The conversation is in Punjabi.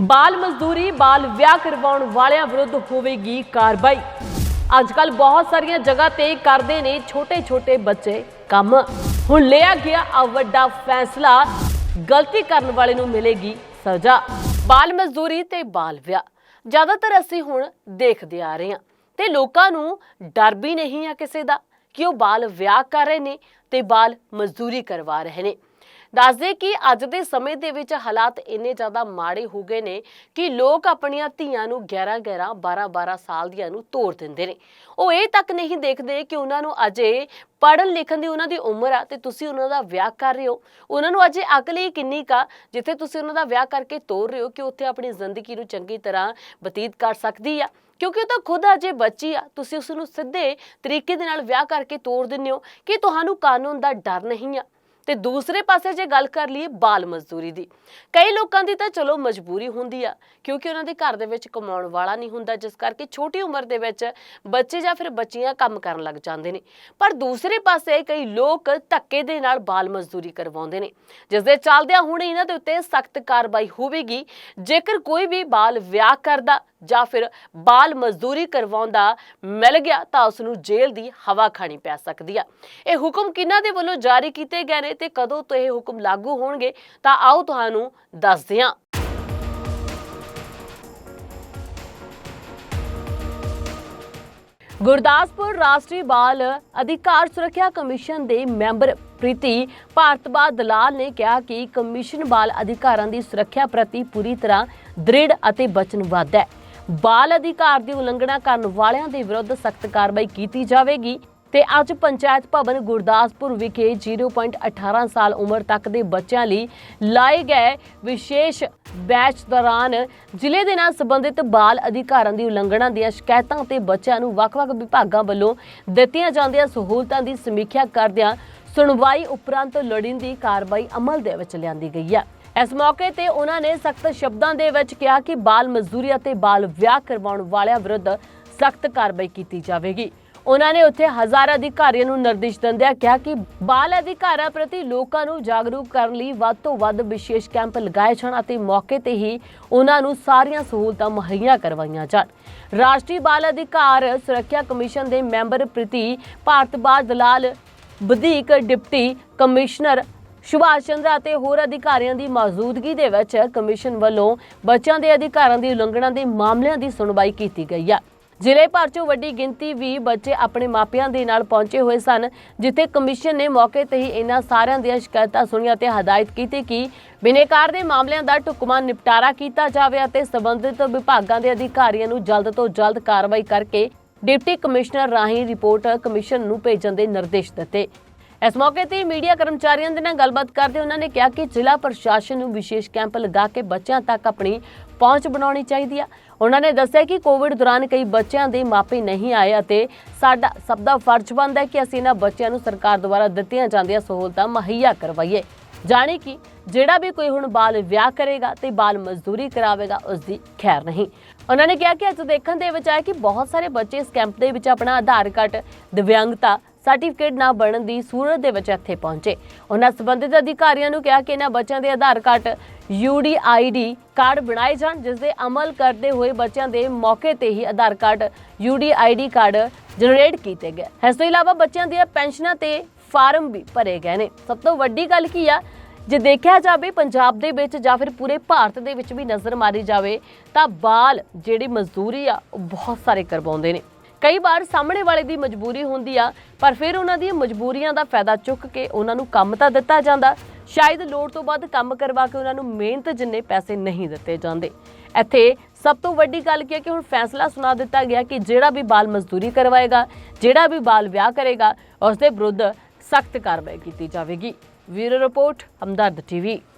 ਬਾਲ ਮਜ਼ਦੂਰੀ, ਬਾਲ ਵਿਆਹ ਕਰਵਾਉਣ ਵਾਲਿਆਂ ਵਿਰੁੱਧ ਹੋਵੇਗੀ ਕਾਰਵਾਈ। ਅੱਜ ਕੱਲ ਬਹੁਤ ਸਾਰੀਆਂ ਜਗ੍ਹਾ ਤੇ ਕਰਦੇ ਨੇ ਛੋਟੇ-ਛੋਟੇ ਬੱਚੇ ਕੰਮ। ਹੁਣ ਲਿਆ ਗਿਆ ਆ ਵੱਡਾ ਫੈਸਲਾ, ਗਲਤੀ ਕਰਨ ਵਾਲੇ ਨੂੰ ਮਿਲੇਗੀ ਸਜ਼ਾ। ਬਾਲ ਮਜ਼ਦੂਰੀ ਤੇ ਬਾਲ ਵਿਆਹ। ਜ਼ਿਆਦਾਤਰ ਅਸੀਂ ਹੁਣ ਦੇਖਦੇ ਆ ਰਹੇ ਹਾਂ। ਤੇ ਲੋਕਾਂ ਨੂੰ ਡਰ ਵੀ ਨਹੀਂ ਆ ਕਿਸੇ ਦਾ ਕਿ ਉਹ ਬਾਲ ਵਿਆਹ ਕਰ ਰਹੇ ਨੇ ਤੇ ਬਾਲ ਮਜ਼ਦੂਰੀ ਕਰਵਾ ਰਹੇ ਨੇ। ਦੱਸਦੇ ਕਿ ਅੱਜ ਦੇ ਸਮੇਂ ਦੇ ਵਿੱਚ ਹਾਲਾਤ ਇੰਨੇ ਜ਼ਿਆਦਾ ਮਾੜੇ ਹੋ ਗਏ ਨੇ ਕਿ ਲੋਕ ਆਪਣੀਆਂ ਧੀਆਂ ਨੂੰ 11 11 12 12 ਸਾਲ ਦੀਆਂ ਨੂੰ ਤੋੜ ਦਿੰਦੇ ਨੇ। ਉਹ ਇਹ ਤੱਕ ਨਹੀਂ ਦੇਖਦੇ ਕਿ ਉਹਨਾਂ ਨੂੰ ਅਜੇ ਪੜ੍ਹਨ ਲਿਖਣ ਦੀ ਉਹਨਾਂ ਦੀ ਉਮਰ ਆ ਤੇ ਤੁਸੀਂ ਉਹਨਾਂ ਦਾ ਵਿਆਹ ਕਰ ਰਹੇ ਹੋ। ਉਹਨਾਂ ਨੂੰ ਅਜੇ ਅਕਲ ਹੀ ਕਿੰਨੀ ਕਾ ਜਿੱਥੇ ਤੁਸੀਂ ਉਹਨਾਂ ਦਾ ਵਿਆਹ ਕਰਕੇ ਤੋਰ ਰਹੇ ਹੋ ਕਿ ਉੱਥੇ ਆਪਣੀ ਜ਼ਿੰਦਗੀ ਨੂੰ ਚੰਗੀ ਤਰ੍ਹਾਂ ਬਤੀਤ ਕਰ ਸਕਦੀ ਆ। ਕਿਉਂਕਿ ਉਹ ਤਾਂ ਖੁਦ ਅਜੇ ਬੱਚੀ ਆ, ਤੁਸੀਂ ਉਸ ਨੂੰ ਸਿੱਧੇ ਤਰੀਕੇ ਦੇ ਨਾਲ ਵਿਆਹ ਕਰਕੇ ਤੋੜ ਦਿੰਦੇ ਹੋ ਕਿ ਤੁਹਾਨੂੰ ਕਾਨੂੰਨ ਦਾ ਡਰ ਨਹੀਂ ਆ। ਤੇ ਦੂਸਰੇ ਪਾਸੇ ਜੇ ਗੱਲ ਕਰ ਲਈਏ ਬਾਲ ਮਜ਼ਦੂਰੀ ਦੀ, ਕਈ ਲੋਕਾਂ ਦੀ ਤਾਂ ਚਲੋ ਮਜਬੂਰੀ ਹੁੰਦੀ ਆ, ਕਿਉਂਕਿ ਉਹਨਾਂ ਦੇ ਘਰ ਦੇ ਵਿੱਚ ਕਮਾਉਣ ਵਾਲਾ ਨਹੀਂ ਹੁੰਦਾ, ਜਿਸ ਕਰਕੇ ਛੋਟੀ ਉਮਰ ਦੇ ਵਿੱਚ ਬੱਚੇ ਜਾਂ ਫਿਰ ਬੱਚੀਆਂ ਕੰਮ ਕਰਨ ਲੱਗ ਜਾਂਦੇ ਨੇ। ਪਰ ਦੂਸਰੇ ਪਾਸੇ ਕਈ ਲੋਕ ਧੱਕੇ ਦੇ ਨਾਲ ਬਾਲ ਮਜ਼ਦੂਰੀ ਕਰਵਾਉਂਦੇ ਨੇ, ਜਿਸ ਦੇ ਚੱਲਦਿਆਂ ਹੁਣ ਇਹਨਾਂ ਦੇ ਉੱਤੇ ਸਖਤ ਕਾਰਵਾਈ ਹੋਵੇਗੀ। ਜੇਕਰ ਕੋਈ ਵੀ ਬਾਲ ਵਿਆਹ ਕਰਦਾ ਜਾਂ ਫਿਰ ਬਾਲ ਮਜ਼ਦੂਰੀ ਕਰਵਾਉਂਦਾ ਮਿਲ ਗਿਆ ਤਾਂ ਉਸ ਨੂੰ ਜੇਲ੍ਹ ਦੀ ਹਵਾ ਖਾਣੀ ਪੈ ਸਕਦੀ ਆ। ਇਹ ਹੁਕਮ ਕਿਹਨਾਂ ਦੇ ਵੱਲੋਂ ਜਾਰੀ ਕੀਤੇ ਗਏ ਨੇ ਤੇ ਕਦੋਂ ਤੋਂ ਇਹ ਹੁਕਮ ਲਾਗੂ ਹੋਣਗੇ ਤਾਂ ਆਓ ਤੁਹਾਨੂੰ ਦੱਸਦੇ ਹਾਂ। ਗੁਰਦਾਸਪੁਰ ਰਾਸ਼ਟਰੀ ਬਾਲ ਅਧਿਕਾਰ ਸੁਰੱਖਿਆ ਕਮਿਸ਼ਨ ਦੇ ਮੈਂਬਰ ਪ੍ਰੀਤੀ ਭਾਰਤਬਾਦ ਦਲਾਲ ਨੇ ਕਿਹਾ ਕਿ ਕਮਿਸ਼ਨ ਬਾਲ ਅਧਿਕਾਰਾਂ ਦੀ ਸੁਰੱਖਿਆ ਪ੍ਰਤੀ ਪੂਰੀ ਤਰ੍ਹਾਂ ਦ੍ਰਿੜ ਅਤੇ ਵਚਨਬੱਧ ਹੈ। ਬਾਲ ਅਧਿਕਾਰ ਦੀ ਉਲੰਘਣਾ ਕਰਨ ਵਾਲਿਆਂ ਦੇ ਵਿਰੁੱਧ ਸਖਤ ਕਾਰਵਾਈ ਕੀਤੀ ਜਾਵੇਗੀ ਤੇ ਅੱਜ ਪੰਚਾਇਤ ਭਵਨ ਗੁਰਦਾਸਪੁਰ ਵਿਖੇ 0.18 ਸਾਲ ਉਮਰ ਤੱਕ ਦੇ ਬੱਚਿਆਂ ਲਈ ਲਾਏ ਗਏ ਵਿਸ਼ੇਸ਼ ਬੈਚ ਦੌਰਾਨ ਜ਼ਿਲ੍ਹੇ ਦੇ ਨਾਲ ਸੰਬੰਧਿਤ ਬਾਲ ਅਧਿਕਾਰਾਂ ਦੀ ਉਲੰਘਣਾ ਦੀਆਂ ਸ਼ਿਕਾਇਤਾਂ ਤੇ ਬੱਚਿਆਂ ਨੂੰ ਵੱਖ-ਵੱਖ ਵਿਭਾਗਾਂ ਵੱਲੋਂ ਦਿੱਤੀਆਂ ਜਾਂਦੀਆਂ ਸਹੂਲਤਾਂ ਦੀ ਸਮੀਖਿਆ ਕਰਦਿਆਂ ਸੁਣਵਾਈ ਉਪਰੰਤ ਲੋੜੀਂਦੀ ਕਾਰਵਾਈ ਅਮਲ ਦੇ ਵਿੱਚ ਲਿਆਂਦੀ ਗਈ ਹੈ। ਇਸ ਮੌਕੇ ਤੇ ਉਹਨਾਂ ਨੇ ਸਖਤ ਸ਼ਬਦਾਂ ਦੇ ਵਿੱਚ ਕਿਹਾ ਕਿ ਬਾਲ ਮਜ਼ਦੂਰੀ ਅਤੇ ਬਾਲ ਵਿਆਹ ਕਰਵਾਉਣ ਵਾਲਿਆਂ ਵਿਰੁੱਧ ਸਖਤ ਕਾਰਵਾਈ ਕੀਤੀ ਜਾਵੇਗੀ। ਉਹਨਾਂ ਨੇ ਉੱਥੇ ਹਜ਼ਾਰਾਂ ਅਧਿਕਾਰੀਆਂ ਨੂੰ ਨਿਰਦੇਸ਼ ਦਿੰਦਿਆਂ ਕਿਹਾ ਕਿ ਬਾਲ ਅਧਿਕਾਰਾਂ ਪ੍ਰਤੀ ਲੋਕਾਂ ਨੂੰ ਜਾਗਰੂਕ ਕਰਨ ਲਈ ਵੱਧ ਤੋਂ ਵੱਧ ਵਿਸ਼ੇਸ਼ ਕੈਂਪ ਲਗਾਏ ਜਾਣ ਅਤੇ ਮੌਕੇ ਤੇ ਹੀ ਉਹਨਾਂ ਨੂੰ ਸਾਰੀਆਂ ਸਹੂਲਤਾਂ ਮੁਹੱਈਆ ਕਰਵਾਈਆਂ ਜਾਣ। ਰਾਸ਼ਟਰੀ ਬਾਲ ਅਧਿਕਾਰ ਸੁਰੱਖਿਆ ਕਮਿਸ਼ਨ ਦੇ ਮੈਂਬਰ ਪ੍ਰਤੀ ਭਾਰਤ ਭਾਰਤਬਾਦ ਦਲਾਲ ਵਧੀਕ ਡਿਪਟੀ ਕਮਿਸ਼ਨਰ ਸੁਭਾਸ਼ ਚੰਦਰ ਅਤੇ ਹੋਰ ਅਧਿਕਾਰੀਆਂ ਦੀ ਮੌਜੂਦਗੀ ਦੇ ਵਿੱਚ ਕਮਿਸ਼ਨ ਵੱਲੋਂ ਬੱਚਿਆਂ ਦੇ ਅਧਿਕਾਰਾਂ ਦੀ ਉਲੰਘਣਾ ਦੇ ਮਾਮਲਿਆਂ ਦੀ ਸੁਣਵਾਈ ਕੀਤੀ ਗਈ ਹੈ ਜ਼ਿਲ੍ਹੇ ਭਰ ਚੋਂ ਵੱਡੀ ਗਿਣਤੀ ਵੀ ਬੱਚੇ ਆਪਣੇ ਮਾਪਿਆਂ ਦੇ ਨਾਲ ਪਹੁੰਚੇ ਹੋਏ ਸਨ, ਜਿੱਥੇ ਕਮਿਸ਼ਨ ਨੇ ਮੌਕੇ ਤੇ ਹੀ ਇਹਨਾਂ ਸਾਰਿਆਂ ਦੀਆਂ ਸ਼ਿਕਾਇਤਾਂ ਸੁਣੀਆਂ ਤੇ ਹਦਾਇਤ ਕੀਤੀ ਕਿ ਬਿਨੇਕਾਰ ਦੇ ਮਾਮਲਿਆਂ ਦਾ ਢੁਕਵਾਂ ਨਿਪਟਾਰਾ ਕੀਤਾ ਜਾਵੇ ਅਤੇ ਸੰਬੰਧਿਤ ਵਿਭਾਗਾਂ ਦੇ ਅਧਿਕਾਰੀਆਂ ਨੂੰ ਜਲਦ ਤੋਂ ਜਲਦ ਕਾਰਵਾਈ ਕਰਕੇ ਡਿਪਟੀ ਕਮਿਸ਼ਨਰ ਰਾਹੀਂ ਰਿਪੋਰਟ ਕਮਿਸ਼ਨ ਨੂੰ ਭੇਜਣ ਦੇ ਨਿਰਦੇਸ਼ ਦਿੱਤੇ। ਇਸ ਮੌਕੇ ਤੇ ਮੀਡੀਆ ਕਰਮਚਾਰੀਆਂ ਦੇ ਨਾਲ ਗੱਲਬਾਤ ਕਰਦੇ ਉਹਨਾਂ ਨੇ ਕਿਹਾ ਕਿ ਜ਼ਿਲ੍ਹਾ ਪ੍ਰਸ਼ਾਸਨ ਨੂੰ ਵਿਸ਼ੇਸ਼ ਕੈਂਪ ਲਗਾ ਕੇ ਬੱਚਿਆਂ ਤੱਕ ਆਪਣੀ ਪਹੁੰਚ ਬਣਾਉਣੀ ਚਾਹੀਦੀ ਆ। ਉਹਨਾਂ ਨੇ ਦੱਸਿਆ ਕਿ ਕੋਵਿਡ ਦੌਰਾਨ ਕਈ ਬੱਚਿਆਂ ਦੇ ਮਾਪੇ ਨਹੀਂ ਆਏ ਅਤੇ ਸਾਡਾ ਸਭ ਦਾ ਫਰਜ਼ ਬਣਦਾ ਹੈ ਕਿ ਅਸੀਂ ਇਹਨਾਂ ਬੱਚਿਆਂ ਨੂੰ ਸਰਕਾਰ ਦੁਆਰਾ ਦਿੱਤੀਆਂ ਜਾਂਦੀਆਂ ਸਹੂਲਤਾਂ ਮੁਹੱਈਆ ਕਰਵਾਈਏ। ਜਾਣੀ ਕਿ ਜਿਹੜਾ ਵੀ ਕੋਈ ਹੁਣ ਬਾਲ ਵਿਆਹ ਕਰੇਗਾ ਤੇ ਬਾਲ ਮਜ਼ਦੂਰੀ ਕਰਾਵੇਗਾ ਉਸ ਦੀ ਖੈਰ ਨਹੀਂ। ਉਹਨਾਂ ਨੇ ਕਿਹਾ ਕਿ ਅੱਜ ਦੇਖਣ ਦੇ ਵਿੱਚ ਆਇਆ ਕਿ ਬਹੁਤ ਸਾਰੇ ਬੱਚੇ ਇਸ ਕੈਂਪ ਦੇ ਵਿੱਚ ਆਪਣਾ ਆਧਾਰ ਕਾਰਡ, ਦਿਵਿਆਂਗਤਾ ਸਰਟੀਫਿਕੇਟ ਨਾ ਬਣਨ ਦੀ ਸੂਰਤ ਦੇ ਵਿੱਚ ਇੱਥੇ ਪਹੁੰਚੇ। ਉਹਨਾਂ ਸੰਬੰਧਿਤ ਅਧਿਕਾਰੀਆਂ ਨੂੰ ਕਿਹਾ ਕਿ ਇਹਨਾਂ ਬੱਚਿਆਂ ਦੇ ਆਧਾਰ ਕਾਰਡ UDID ਕਾਰਡ ਬਣਾਏ ਜਾਣ, ਜਿਸ ਦੇ ਅਮਲ ਕਰਦੇ ਹੋਏ ਬੱਚਿਆਂ ਦੇ ਮੌਕੇ ਤੇ ਹੀ Aadhaar card UDID card generate ਕੀਤੇ ਗਏ। ਇਸ ਤੋਂ ਇਲਾਵਾ ਬੱਚਿਆਂ ਦੀਆਂ ਪੈਨਸ਼ਨਾਂ ਤੇ ਫਾਰਮ ਵੀ ਭਰੇ ਗਏ ਨੇ। ਸਭ ਤੋਂ ਵੱਡੀ ਗੱਲ ਕੀ ਆ, ਜੇ ਦੇਖਿਆ ਜਾਵੇ ਪੰਜਾਬ ਦੇ ਵਿੱਚ ਜਾਂ ਫਿਰ ਪੂਰੇ ਭਾਰਤ ਦੇ ਵਿੱਚ ਵੀ ਨਜ਼ਰ ਮਾਰੀ ਜਾਵੇ, ਤਾਂ ਬਾਲ ਜਿਹੜੀ ਮਜ਼ਦੂਰੀ ਆ, ਉਹ ਬਹੁਤ ਸਾਰੇ ਕਰਵਾਉਂਦੇ ਨੇ। ਕਈ ਵਾਰ ਸਾਹਮਣੇ ਵਾਲੇ ਦੀ ਮਜਬੂਰੀ ਹੁੰਦੀ ਆ, ਪਰ ਫਿਰ ਉਹਨਾਂ ਦੀਆਂ ਮਜਬੂਰੀਆਂ ਦਾ ਫਾਇਦਾ ਚੁੱਕ ਕੇ ਉਹਨਾਂ ਨੂੰ ਕੰਮ ਤਾਂ ਦਿੱਤਾ ਜਾਂਦਾ। ਸ਼ਾਇਦ ਲੋੜ ਤੋਂ ਵੱਧ ਕੰਮ ਕਰਵਾ ਕੇ ਉਹਨਾਂ ਨੂੰ ਮਿਹਨਤ ਜਿੰਨੇ ਪੈਸੇ ਨਹੀਂ ਦਿੱਤੇ ਜਾਂਦੇ। ਇੱਥੇ ਸਭ ਤੋਂ ਵੱਡੀ ਗੱਲ ਕੀ ਹੈ ਕਿ ਹੁਣ ਫੈਸਲਾ ਸੁਣਾ ਦਿੱਤਾ ਗਿਆ ਕਿ ਜਿਹੜਾ ਵੀ ਬਾਲ ਮਜ਼ਦੂਰੀ ਕਰਵਾਏਗਾ, ਜਿਹੜਾ ਵੀ ਬਾਲ ਵਿਆਹ ਕਰੇਗਾ ਉਸ ਦੇ ਵਿਰੁੱਧ ਸਖਤ ਕਾਰਵਾਈ ਕੀਤੀ ਜਾਵੇਗੀ। ਵੀਰੋ ਰਿਪੋਰਟ ਹਮਦਰਦ ਟੀਵੀ।